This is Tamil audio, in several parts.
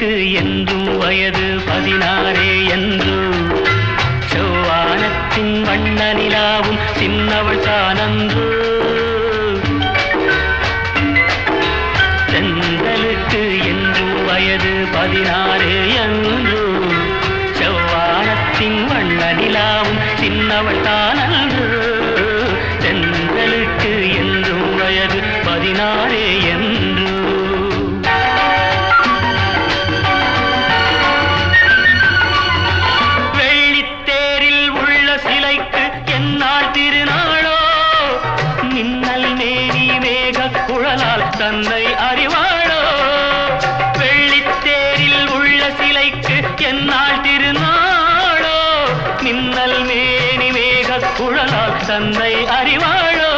எனக்கு என்றும் வயது பதினாறே என்று. செவ்வானத்தின் வண்ண நிலாவும் சின்னவள் தானன்று செந்தலுக்கு என்றும் வயது பதினாறே என்று. செவ்வானத்தின் வண்ண நிலாவும் சின்னவள் தானன்று செந்தலுக்கு என்றும் வயது பதினாறே மின்னல் மேனி மேக குழலால் தன்னை அறிவாளோ?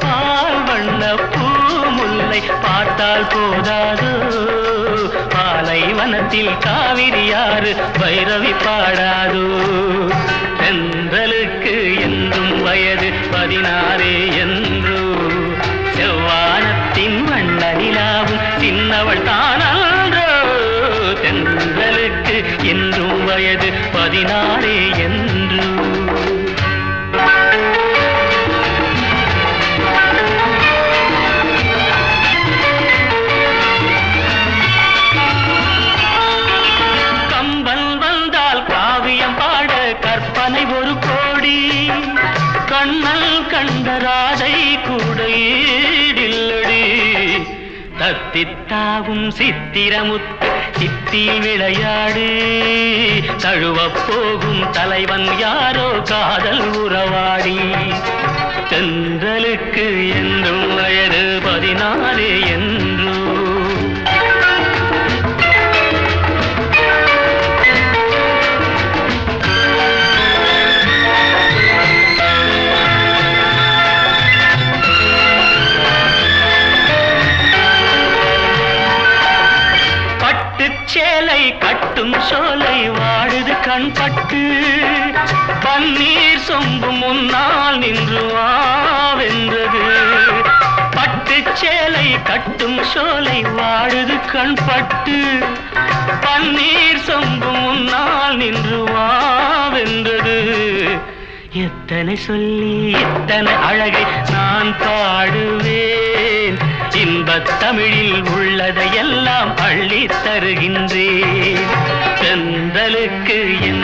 பால் வண்ண பூமுல்லை பார்த்தால் போதாதோ? பாலைவனத்தில் காவிரியாறு பைரவி பாடாதோ? தென்றலுக்கு என்றும் வயது பதினாறே என்றோ? செவ்வானத்தின் வண்ண நிலாவும் சின்னவள் தானன்றோ? தென்றலுக்கு என்றும் வயது பதினாறே என்று. கம்பன் வந்தால் காவியம் பாட கற்பனை ஒரு கோடி. கண்ணல் கண்ட சித்தாவும் சித்திரமுத்து சித்தி விளையாடு. தழுவப் போகும் தலைவன் யாரோ காதல் உறவாடி. தென்றலுக்கு என்றும் வயது பதினாறு என்றோ சேலை கட்டும் சோலை வாடுது கண் பட்டு. பன்னீர் சொம்பு முன்னால் நின்று வாவென்றது பட்டு சேலை கட்டும் சோலை வாடுது கண் பட்டு. பன்னீர் சொம்பு முன்னால் நின்று வாவென்றது எத்தனை சொல்லி எத்தனை அழகை நான் பாடுவேன். தருகின்றேன் செந்தலுக்கு என்